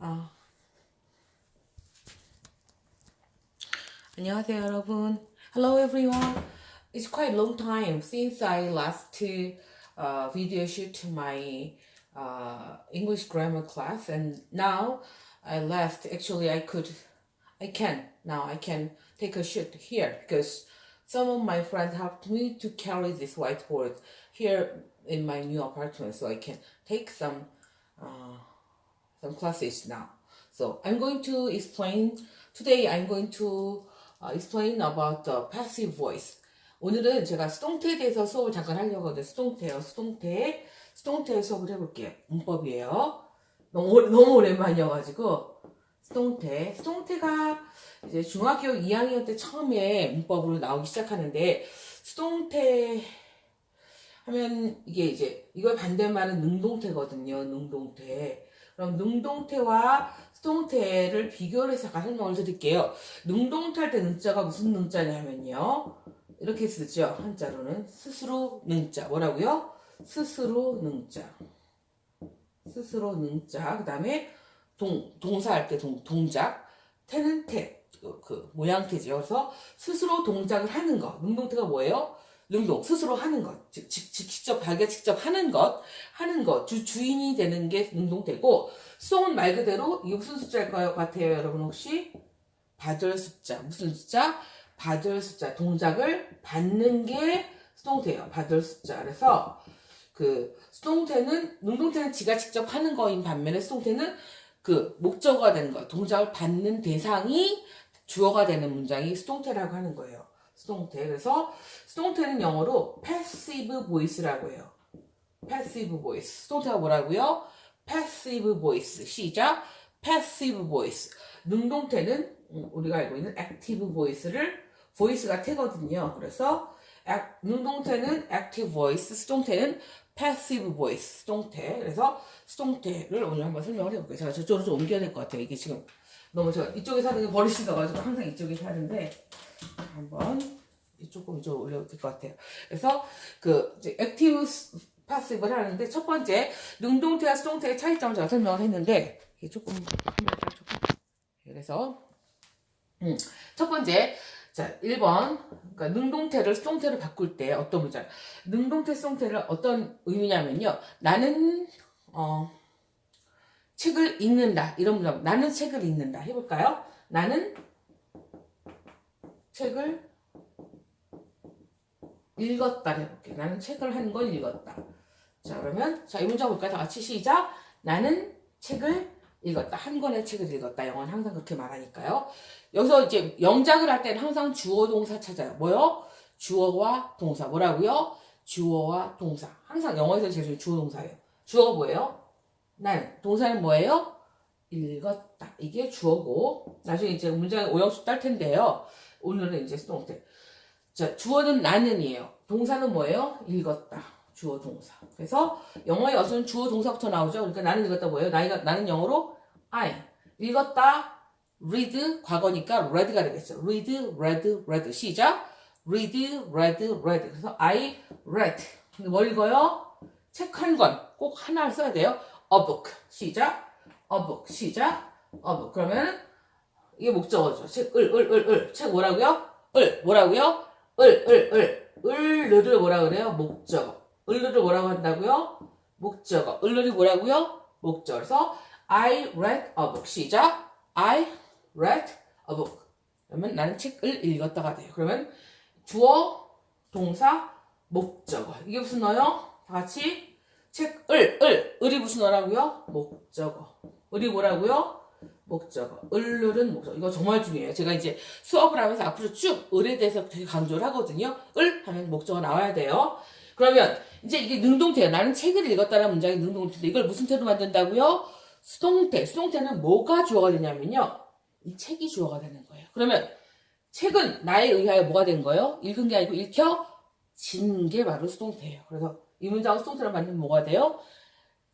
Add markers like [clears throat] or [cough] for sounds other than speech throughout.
아. 안녕하세요, 여러분. Hello, everyone. It's quite a long time since I last uh, video shoot my uh, English grammar class, and now I left. Actually, I could, I can now. I can take a shoot here because some of my friends helped me to carry this whiteboard here in my new apartment, so I can take some. Uh, some classes now. So I'm going to explain today. I'm going to uh, explain about the passive voice. 오늘은 제가 수동태에 대해서 수업을 잠깐 하려고 하는데 수동태요. 수동태. 수동태 수업을 해볼게요. 문법이에요. 너무 너무 오랜만이어가지고 수동태. 수동태가 이제 중학교 2학년 때 처음에 문법으로 나오기 시작하는데 수동태 하면 이게 이제 이걸 반대말은 능동태거든요. 능동태. 그럼 능동태와 수동태를 비교를 해서 잠깐 설명을 드릴게요. 능동태 할 때 능자가 무슨 능자냐면요. 이렇게 쓰죠. 한자로는 스스로 능자. 뭐라고요? 스스로 능자. 스스로 능자. 그 다음에 동, 동사 할 때 동, 동작. 태는 태. 그, 그 모양태죠. 그래서 스스로 동작을 하는 거. 능동태가 뭐예요? 능동, 스스로 하는 것. 즉, 직, 직, 직접, 자기가 직접 하는 것. 하는 것. 주, 주인이 되는 게 능동태고, 수동은 말 그대로, 이게 무슨 숫자일 것 같아요, 여러분 혹시? 받을 숫자. 무슨 숫자? 받을 숫자. 동작을 받는 게 수동태예요. 받을 숫자. 그래서, 그, 수동태는, 능동태는 지가 직접 하는 거인 반면에 수동태는 그, 목적어가 되는 거예요. 동작을 받는 대상이 주어가 되는 문장이 수동태라고 하는 거예요. 수동태. 그래서, 수동태는 영어로 passive voice라고 해요. passive voice. 수동태가 뭐라고요? passive voice. 시작. passive voice. 능동태는 음, 우리가 알고 있는 active voice를 voice가 태거든요. 그래서 능동태는 active voice, 수동태는 passive voice, 수동태. 그래서 수동태를 오늘 한번 설명을 해볼게요. 제가 저쪽으로 좀 옮겨야 될 것 같아요. 이게 지금 너무 제가 이쪽에서 하는 게 버릇이어가지고 항상 이쪽에서 하는데 한번 조금 이쪽 올려도 될 것 같아요. 그래서 그 액티브 파시브를 하는데 첫 번째 능동태와 수동태의 차이점을 제가 설명을 했는데 이게 조금 조금. 그래서 음, 첫 번째 자 1번 그러니까 능동태를 수동태로 바꿀 때 어떤 문장? 능동태 수동태를 어떤 의미냐면요. 나는 어 책을 읽는다. 이런 문장. 나는 책을 읽는다. 해볼까요? 나는 책을 읽었다 해볼게. 나는 책을 한 권 읽었다. 자, 그러면, 자, 이 문장 볼까요? 다 같이 시작. 나는 책을 읽었다. 한 권의 책을 읽었다. 영어는 항상 그렇게 말하니까요. 여기서 이제 영작을 할 때는 항상 주어, 동사 찾아요. 뭐요? 주어와 동사. 뭐라고요? 주어와 동사. 항상 영어에서 제일 중요한 주어, 동사예요. 주어가 뭐예요? 난. 동사는 뭐예요? 읽었다. 이게 주어고, 나중에 이제 문장 오형식 딸 텐데요. 오늘은 이제 수동태. 자, 주어는 나는이에요. 동사는 뭐예요? 읽었다. 주어 동사. 그래서 영어의 어순은 주어 동사부터 나오죠. 그러니까 나는 읽었다 뭐예요? 나이가, 나는 영어로 I. 읽었다. read 과거니까 read가 되겠죠. read, read, read. 시작. read, read, read. 그래서 I read. 근데 뭘 읽어요? 책 한 권. 꼭 하나를 써야 돼요. a book. 시작. a book. 시작. a book. 그러면 이게 목적어죠. 책, 을, 을, 을, 을. 책 뭐라고요? 을. 뭐라고요? 을, 을, 을. 을르를 뭐라 그래요? 목적어. 을르를 뭐라고 한다고요? 목적어. 을르이 뭐라고요? 목적어. 그래서 I read a book. 시작. I read a book. 그러면 나는 책을 읽었다가 돼요. 그러면 주어, 동사, 목적어. 이게 무슨 어요? 다 같이 책을, 을. 을이 무슨 어라고요? 목적어. 을이 뭐라고요? 목적어. 을을은 목적어. 이거 정말 중요해요. 제가 이제 수업을 하면서 앞으로 쭉 을에 대해서 되게 강조를 하거든요. 을 하면 목적어 나와야 돼요. 그러면 이제 이게 능동태예요. 나는 책을 읽었다는 문장이 능동태인데 이걸 무슨 태로 만든다고요? 수동태. 수동태는 뭐가 주어가 되냐면요. 이 책이 주어가 되는 거예요. 그러면 책은 나에 의하여 뭐가 된 거예요? 읽은 게 아니고 읽혀진 게 바로 수동태예요. 그래서 이 문장을 수동태로 만들면 뭐가 돼요?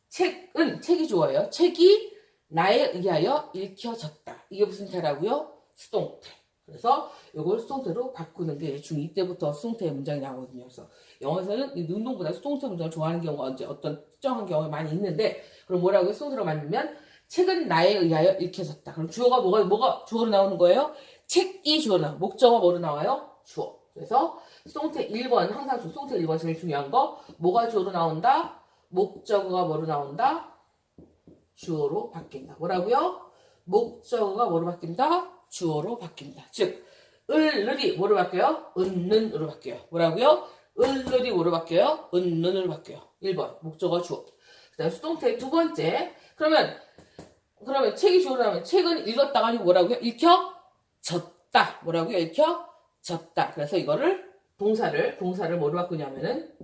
책은 책이 주어예요. 책이 나에 의하여 읽혀졌다. 이게 무슨 태라고요? 수동태. 그래서 이걸 수동태로 바꾸는 게 중2 때부터 수동태 문장이 나오거든요. 그래서 영어에서는 이 능동보다 수동태 문장을 좋아하는 경우가 이제 어떤 특정한 경우가 많이 있는데 그럼 뭐라고요? 수동태로 만들면 책은 나에 의하여 읽혀졌다. 그럼 주어가 뭐가 뭐가 주어로 나오는 거예요? 책이 주어로 나와. 목적어 뭐로 나와요? 주어. 그래서 수동태 1번 항상 주- 수동태 1번 제일 중요한 거 뭐가 주어로 나온다? 목적어가 뭐로 나온다? 주어로 바뀐다. 뭐라고요? 목적어가 뭐로 바뀐다? 주어로 바뀐다. 즉 을을이 뭐로 바뀌어요? 은는으로 바뀌어요. 뭐라고요? 을을이 뭐로 바뀌어요? 은는으로 바뀌어요. 1번 목적어 주어. 그 다음 수동태 두 번째. 그러면 그러면 책이 주어로 나오면 책은 읽었다가 아니고 뭐라고요? 읽혀졌다. 뭐라고요? 읽혀졌다. 그래서 이거를 동사를 동사를 뭐로 바꾸냐면은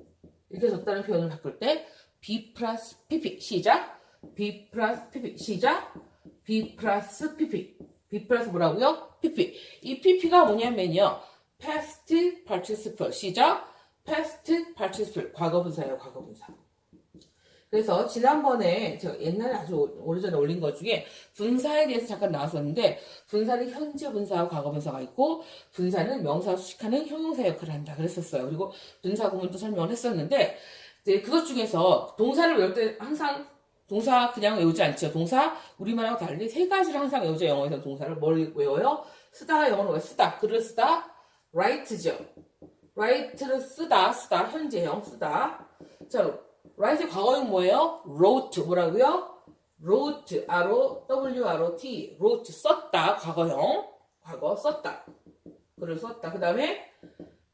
읽혀졌다는 표현을 바꿀 때 B 플러스 PP 시작 B 플러스 PP 시작. B 플러스 PP B 플러스 뭐라고요? PP 이 PP가 뭐냐면요. Past participle. 시작. Past participle. 과거 분사예요 과거 분사. 그래서 지난번에 제가 옛날에 아주 오- 오래전에 올린 것 중에 분사에 대해서 잠깐 나왔었는데 분사는 현재 분사와 과거 분사가 있고 분사는 명사 수식하는 형용사 역할을 한다 그랬었어요. 그리고 분사 구문도 설명을 했었는데 이제 그것 중에서 동사를 외울 때 항상 동사 그냥 외우지 않죠. 동사 우리말하고 달리 세 가지를 항상 외우죠. 영어에서 동사를 뭘 외워요? 쓰다가 영어로? 쓰다 글을 쓰다 write죠. write를 쓰다 쓰다 현재형 쓰다 자 write 과거형 뭐예요? wrote 뭐라고요? wrote r o w r o t wrote 썼다 과거형 과거 썼다 글을 썼다 그 다음에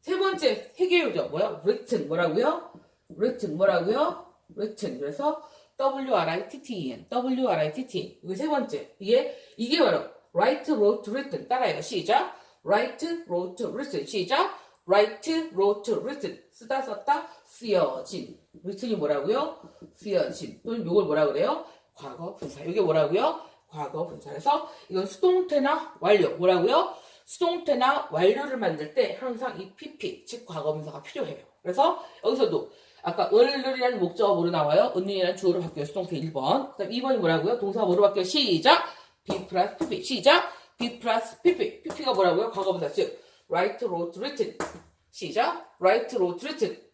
세 번째 세계유죠 뭐야? written 뭐라고요? written 뭐라고요? written 그래서 w r i t t e 이게 세 번째. 이게 이게 바로 write wrote written 따라해요. 시작. write wrote written 시작. write wrote written 쓰다 썼다 쓰여진. written이 뭐라고요? 쓰여진. 또는 요걸 뭐라 그래요? 과거 분사. 이게 뭐라고요? 과거 분사. 그래서 이건 수동태나 완료. 뭐라고요? 수동태나 완료를 만들 때 항상 이 pp 즉 과거 분사가 필요해요. 그래서 여기서도 아까 을을이라는 목적어 뭐로 나와요? 은이라는 주어로 바뀌어요. 수동태 1번. 그다음 2번이 뭐라고요? 동사가 뭐로 바뀌어요? 시작. b 플러스 pp 시작. b 플러스 pp pp가 뭐라고요? 과거 분사. 즉 write, wrote, written. 시작. write, wrote, written.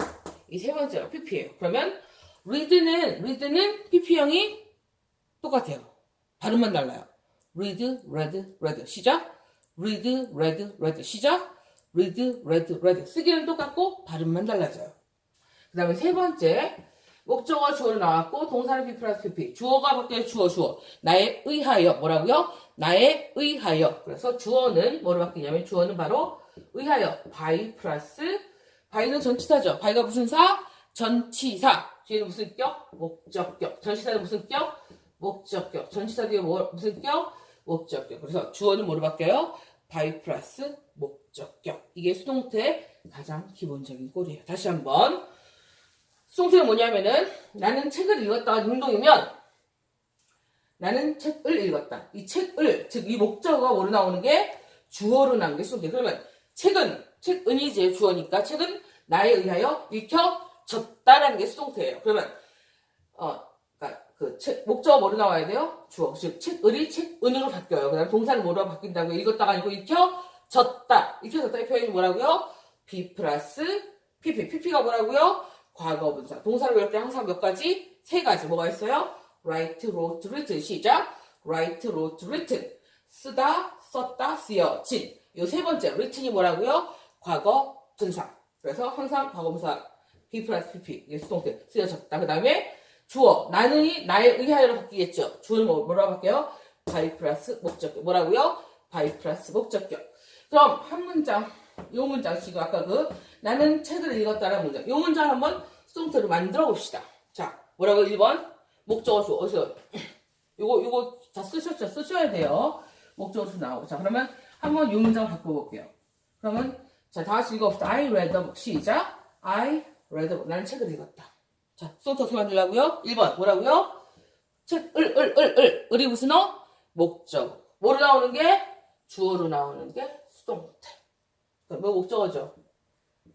이 세 번째가 pp예요. 그러면 read는 read는 pp형이 똑같아요. 발음만 달라요. read, read, read. 시작. read, read, read. 시작. read, read, read. 쓰기는 똑같고 발음만 달라져요 그 다음에 세 번째 목적어 주어로 나왔고 동사는 B 플러스 PP 주어가 바뀌어 주어 주어. 나에 의하여. 뭐라고요? 나에 의하여. 그래서 주어는 뭐로 바뀌냐면 주어는 바로 의하여. by 플러스 by는 전치사죠. by가 무슨 사? 전치사. 뒤에는 무슨 격? 목적격. 전치사는 무슨 격? 목적격. 전치사 뒤에 뭐, 무슨 격? 목적격. 그래서 주어는 뭐로 바뀌어요? by 플러스 목적격. 이게 수동태 가장 기본적인 꼴이에요. 다시 한번 수동태는 뭐냐면은 나는 책을 읽었다가 능동이면 나는 책을 읽었다. 이 책을 즉 이 목적어가 뭐로 나오는 게 주어로 나오는 게 수동태. 그러면 책은 책은이 제 주어니까 책은 나에 의하여 읽혀졌다라는 게 수동태예요. 그러면 어 그러니까 그 책 목적어 뭐로 나와야 돼요? 주어. 즉 책을이 책은으로 바뀌어요. 그다음 동사는 뭐로 바뀐다고 읽었다가 아니고 읽혀졌다. 읽혀졌다 이 표현이 뭐라고요? B 플러스 PP. PP가 뭐라고요? 과거 분사. 동사를 외울 때 항상 몇 가지? 세 가지. 뭐가 있어요? write, wrote, written. 시작. write, wrote, written. 쓰다, 썼다, 쓰여진. 요 세 번째. written이 뭐라고요? 과거 분사. 그래서 항상 과거 분사 B 플러스 PP. 이게 수동태. 쓰여졌다. 그 다음에 주어. 나는이 나에 의하여로 바뀌겠죠. 주어는 뭐, 뭐라고 바뀌어요? by 플러스 목적격. 뭐라고요? by 플러스 목적격. 그럼 한 문장. 요 문장 지금 아까 그 나는 책을 읽었다라는 문장. 요 문장 한번 수동태로 만들어 봅시다. 자, 뭐라고 1번? 목적어 수 어디서 [clears throat] 요거 요거 다 쓰셨죠? 쓰셔야 돼요. 목적어 수 나오고. 자, 그러면 한번 요 문장을 바꿔 볼게요. 그러면 자, 다 같이 읽어 봅시다. I read a. 시작. I read a. 나는 책을 읽었다. 자, 수동태 만들라고요? 1번 뭐라고요? 책, 을, 을, 을, 을. 을이 무슨 어? 목적. 뭐로 나오는 게? 주어로 나오는 게 수동태. 뭐 목적어죠?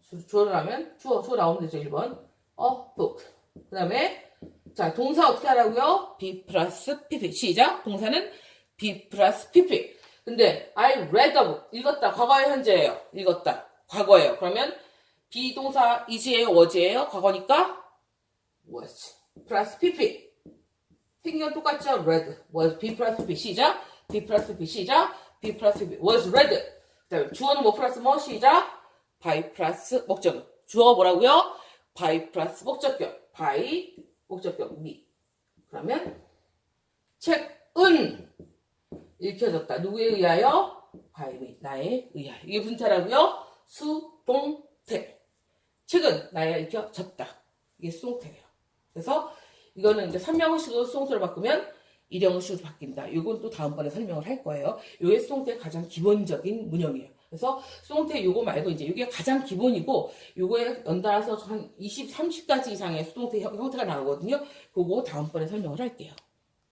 주- 주어로 하면 주어, 주어 나오면 되죠, 1번. 어, book. 그 다음에, 자, 동사 어떻게 하라고요? be 플러스 pp. 시작. 동사는 be 플러스 pp. 근데, I read a book. 읽었다. 과거의 현재예요. 읽었다. 과거예요. 그러면, 비동사 is예요? was예요? 과거니까, was. 플러스 pp. 생긴 건 똑같죠? red was B 플러스 B 시작 B 플러스 B 시작 B 플러스 B was red 그다음에 주어는 뭐 플러스 뭐? 시작. by 플러스 목적어 주어 뭐라고요? by 플러스 목적격. by 목적격 me 그러면 책은 읽혀졌다. 누구에 의하여? by me 나에 의하여. 이게 분태라고요? 수동태. 책은 나에 읽혀졌다. 이게 수동태예요. 그래서 이거는 이제 삼명식으로 수동태로 바꾸면 일형식으로 바뀐다. 이건 또 다음번에 설명을 할 거예요. 이게 수동태의 가장 기본적인 문형이에요. 그래서 수동태 요거 말고 이제 이게 가장 기본이고 요거에 연달아서 한 20, 30가지 이상의 수동태 형- 형태가 나오거든요. 그거 다음번에 설명을 할게요.